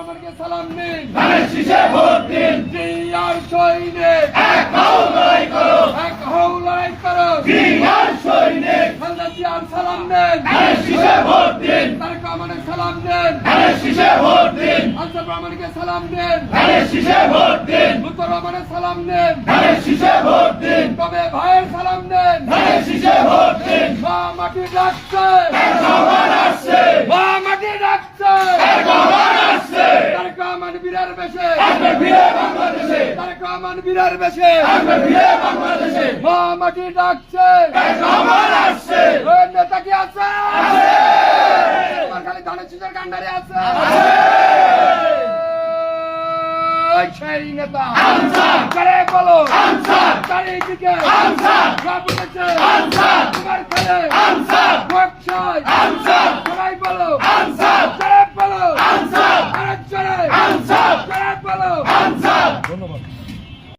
রহমানকে সালাম ধানের শীষে ভোট দিন। জিয়ার সৈনিক। এক হও লড়াই করো। এক হও লড়াই করো। জিয়ার সৈনিক। খালেদা জিয়ার সালাম ধানের শীষে ভোট দিন। তারেক রহমানের সালাম ধানের শীষে ভোট দিন। আনসার রহমানকে সালাম ধানের শীষে ভোট দিন। লুৎফর রহমানের সালাম ধানের শীষে ভোট দিন। তবে ভাইয়ের সালাম ধানের শীষে ভোট দিন। মা মাটি ডাকছে খবর আসছে মা মাটি ডাকছে খবর আসছে তারেক রহমান বীরের বেশে। আসবে ফিরে বাংলাদেশে। তারেক রহমান বীরের বেশে। আসবে ফিরে বাংলাদেশে। মা মাটি ডাকছে খবর আসছে। নেতা কি আছে? খালি ধানের শীষের কান্ডারে আছে। সেই নেতা। আনসার! করে বলো। চারিদিকে। সব উঠেছে তোমার খেলে আনসার! বকশাই। আনসার! সবাই বলো। Sonra bak.